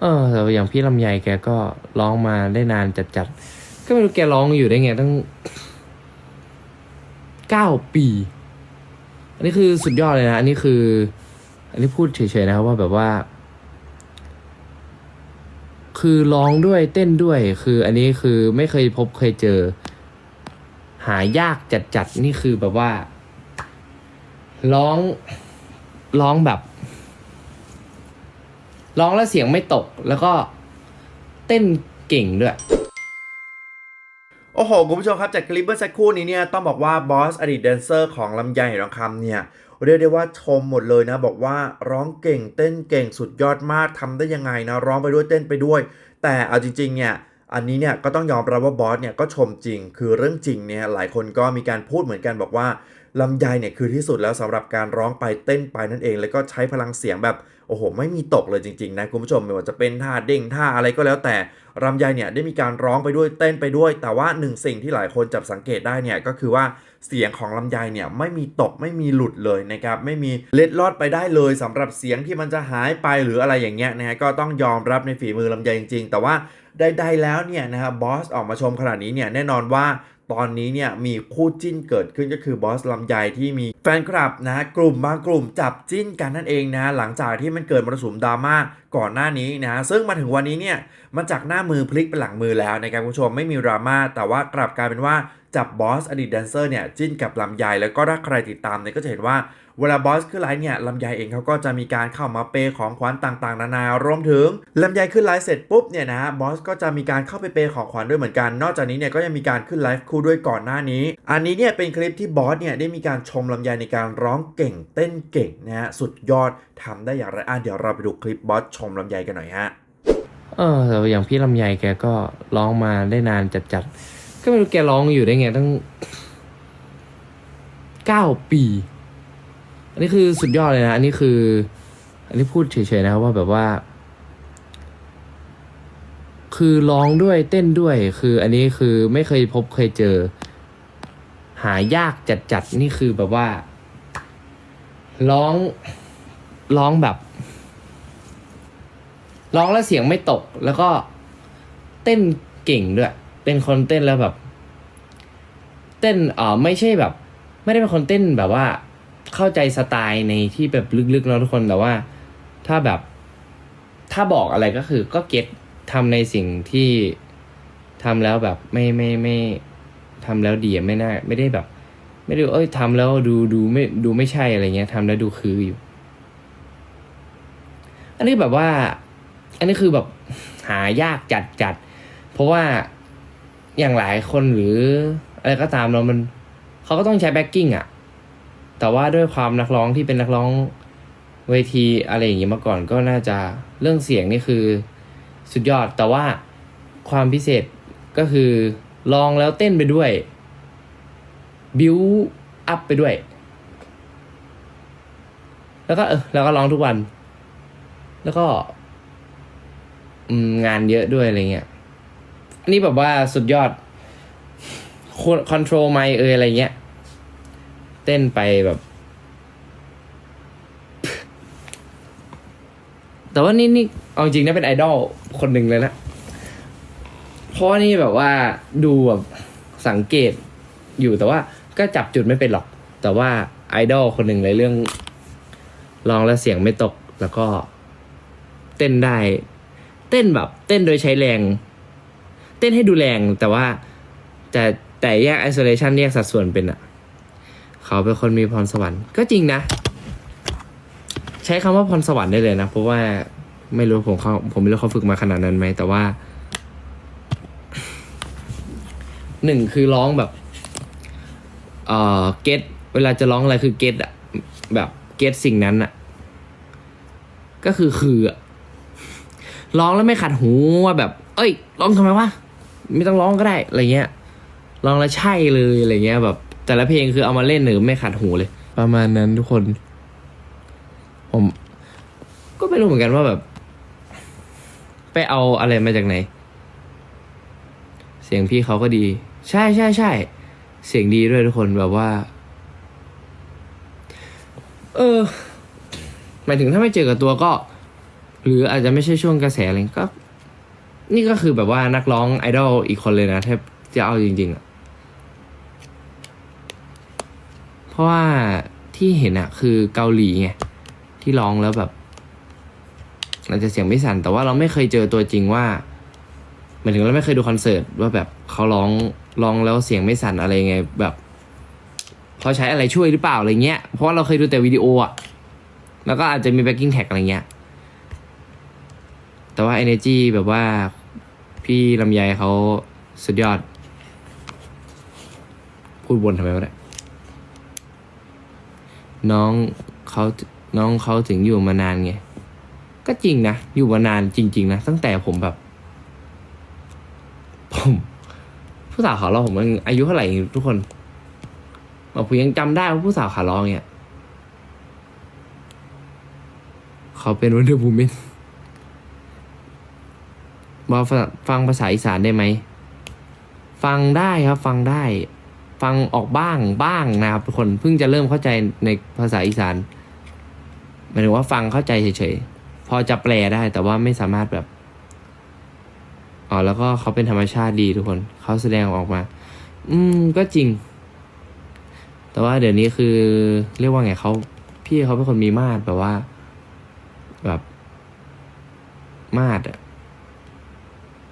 เออแต่อย่างพี่ลำไยแกก็ร้องมาได้นานจัดๆก็ไม่รู้แกร้องอยู่ได้ไงตั้งเก้าปี อันนี้คือสุดยอดเลยนะ อันนี้คือ อันนี้พูดเฉยๆนะครับว่าแบบว่า คือร้องด้วยเต้นด้วย คืออันนี้คือไม่เคยพบเคยเจอ หายากจัดๆนี่คือแบบว่า ร้องร้องแบบ ร้องแล้วเสียงไม่ตกแล้วก็เต้นเก่งด้วย โอ้โห คุณผู้ชมครับ จากคลิปเมื่อสักครู่นี้เนี่ย ต้องบอกว่าบอสอดีตแดนเซอร์ของลำไยหทองคำเนี่ย เรียกได้ว่าชมหมดเลยนะ บอกว่าร้องเก่งเต้นเก่งสุดยอดมากทำได้ยังไงนะ ร้องไปด้วยเต้นไปด้วย แต่เอาจริง ๆ เนี่ยอันนี้เนี่ยก็ต้องยอมรับว่าบอสเนี่ยก็ชมจริง คือเรื่องจริงเนี่ยหลายคนก็มีการพูดเหมือนกันบอกว่า ลำไยเนี่ยคือที่สุดแล้วสำหรับการร้องไปเต้นไปนั่นเอง แล้วก็ใช้พลังเสียงแบบโอ้โหไม่มีตกเลยจริงๆนะคุณผู้ชมไม่ว่าจะเป็นท่าเด้งท่าอะไรก็แล้วแต่ลำไยเนี่ยได้มีการร้องไปด้วยเต้นไปด้วย แต่ว่าหนึ่งสิ่งที่หลายคนจับสังเกตได้เนี่ยก็คือว่าเสียงของลำไยเนี่ยไม่มีตกไม่มีหลุดเลยนะครับไม่มีเล็ดลอดไปได้เลยสำหรับเสียงที่มันจะหายไปหรืออะไรอย่างเงี้ยนะฮะก็ต้องยอมรับในฝีมือลำไยจริง ๆ แต่ว่าใดๆแล้วเนี่ยนะครับบอสออกมาชมขนาดนี้เนี่ยแน่นอนว่า ตอนนี้เนี่ยมีคู่จิ้นเกิดขึ้นก็คือบอสลำไยที่มีแฟนคลับนะกลุ่มบางกลุ่มจับจิ้นกันนั่นเองนะหลังจากที่มันเกิดมรสุมดราม่า ก่อนหน้านี้นะซึ่งมาถึงวันนี้เนี่ยมันจากหน้ามือพลิกเป็นหลังมือแล้วนะครับคุณผู้ชมไม่มีดราม่าแต่ว่ากลับกลายเป็นว่าจับบอสอดีตแดนเซอร์เนี่ยจิ้นกับลำไยแล้วก็ถ้าใครติดตามเนี่ยก็จะเห็นว่าเวลาบอสขึ้นไลฟ์เนี่ยลำไยเองเขาก็จะมีการเข้ามาเปย์ของขวัญต่างๆ นานารวมถึงลำไยขึ้นไลฟ์เสร็จปุ๊บเนี่ยนะบอสก็จะมีการเข้าไปเปย์ของขวัญด้วยเหมือนกัน นอกจากนี้เนี่ยก็ยังมีการขึ้นไลฟ์คู่ด้วยก่อนหน้านี้ อันนี้เนี่ยเป็นคลิปที่บอสเนี่ยได้มีการชมลำไยในการร้องเก่งเต้นเก่งนะฮะสุดยอดทำได้อย่างไรอะเดี๋ยวเราไปดูคลิปบอสชมลำไยกันหน่อยฮะ เออแต่อย่างพี่ลำไยแกก็ร้องมาได้นานจัดๆ ก็ไม่รู้แกร้องอยู่ได้ไงตั้งเก้าปี อันนี้คือสุดยอดเลยนะ อันนี้คือ อันนี้พูดเฉยๆนะครับว่าแบบว่า คือร้องด้วยเต้นด้วย คืออันนี้คือไม่เคยพบเคยเจอ หายากจัดๆ นี่คือแบบว่า ร้องร้องแบบ ร้องแล้วเสียงไม่ตก แล้วก็เต้นเก่งด้วย เป็นคนเต้นแล้วแบบ เต้นเอ่อไม่ใช่แบบ ไม่ได้เป็นคนเต้นแบบว่า เข้าใจสไตล์ในที่แบบลึกๆเนาะทุกคนแต่ว่า ถ้าแบบ ถ้าบอกอะไรก็คือ ก็เก็ตทำในสิ่งที่ทำแล้วแบบไม่ไม่ไม่ทำแล้วดีไม่น่าไม่ได้แบบ ไม่ได้เอ้ยทำแล้วดูดูไม่ดูไม่ใช่อะไรเงี้ยทำแล้วดูคืออยู่ อันนี้แบบว่า อันนี้คือแบบหายากจัดจัด เพราะว่าอย่างหลายคนหรืออะไรก็ตามเนามันเขาก็ต้องใช้แบ็กกิ้งอะแต่ว่าด้วยความนักร้องที่เป็นนักร้องเวทีอะไรอย่างงี้มาก่อนก็น่าจะเรื่องเสียงนี่คือสุดยอด แต่ว่าความพิเศษก็คือลองแล้วเต้นไปด้วย บิวอัพไปด้วย แล้วก็เออแล้วก็ร้องทุกวัน แล้วก็ งานเยอะด้วยอะไรเงี้ยอันนี้แบบว่าสุดยอดคอนโทรลไมเอยอะไรเงี้ย เต้นไปแบบ แต่ว่านี่นี่เอาจริงนะเป็นไอดอลคนหนึ่งเลยนะ เพราะว่านี่แบบว่าดูแบบสังเกตอยู่แต่ว่าก็จับจุดไม่เป็นหรอก แต่ว่าไอดอลคนหนึ่งเลยเรื่องร้องแล้วเสียงไม่ตกแล้วก็เต้นได้ เต้นแบบ เต้นโดยใช้แรง เต้นให้ดูแรงแต่ว่า แต่แต่แยก isolation แยกสัดส่วนเป็นอะเขาเป็นคนมีพรสวรรค์ก็จริงนะ ใช้คำว่าพรสวรรค์ได้เลยนะ เพราะว่าไม่รู้ผมเขาผมไม่รู้เขาฝึกมาขนาดนั้นไหมแต่ว่าหนึ่งคือร้องแบบเอ่อเก็ตเวลาจะร้องอะไรคือเก็ตอะแบบเก็ตสิ่งนั้นอะก็คือคืออะ ร้องแล้วไม่ขัดหูว่าแบบ เอ้ย ร้องทำไมวะไม่ต้องร้องก็ได้อะไรเงี้ยร้องแล้วใช่เลยอะไรเงี้ยแบบ แต่ละเพลงคือเอามาเล่นหรือไม่ขัดหูเลย ประมาณนั้นทุกคน ผม ก็ไม่รู้เหมือนกันว่าแบบ ไปเอาอะไรมาจากไหน เสียงพี่เขาก็ดี ใช่ใช่ใช่เสียงดีด้วยทุกคนแบบว่า เออหมายถึงถ้าไม่เจอกับตัวก็ หรืออาจจะไม่ใช่ช่วงกระแสอะไรก็ นี่ก็คือแบบว่านักร้องไอดอลอีกคนเลยนะถ้าจะเอาจริง ๆอะเพราะว่าที่เห็นอะคือเกาหลีไงที่ร้องแล้วแบบอาจจะเสียงไม่สั่นแต่ว่าเราไม่เคยเจอตัวจริงว่าหมายถึงเราไม่เคยดูคอนเสิร์ตว่าแบบเขาร้องร้องแล้วเสียงไม่สั่นอะไรไงแบบเขาใช้อะไรช่วยหรือเปล่าอะไรเงี้ยเพราะว่าเราเคยดูแต่วิดีโออะแล้วก็อาจจะมีแบ็กกิ้งแท็กอะไรเงี้ย แต่ว่า energy แบบว่าพี่ลำไยเขาสุดยอด พูดวนทำไมวะเนี่ยน้องเขาน้องเขาถึงอยู่มานานไง ก็จริงนะ อยู่มานานจริง ๆ นะ ตั้งแต่ผมแบบ ผม ผู้สาวขาล้อผมมันอายุเท่าไหร่ทุกคนบอกผมยังจำได้ว่าผู้สาวขาล้อเนี่ย เขาเป็นวันเดอร์บูมิน มาฟังฟังภาษาอีสานได้ไหม ฟังได้ครับฟังได้ ฟังออกบ้างบ้างนะครับทุกคนเพิ่งจะเริ่มเข้าใจในภาษาอีสานหมายถึงว่าฟังเข้าใจเฉยๆพอจะแปลได้แต่ว่าไม่สามารถแบบอ๋อแล้วก็เขาเป็นธรรมชาติดีทุกคนเขาแสดงออกมา อืมก็จริง แต่ว่าเดี๋ยวนี้คือ เรียกว่าไงเขาพี่เขาเป็นคนมีมาดแบบว่า แบบ มาดอะ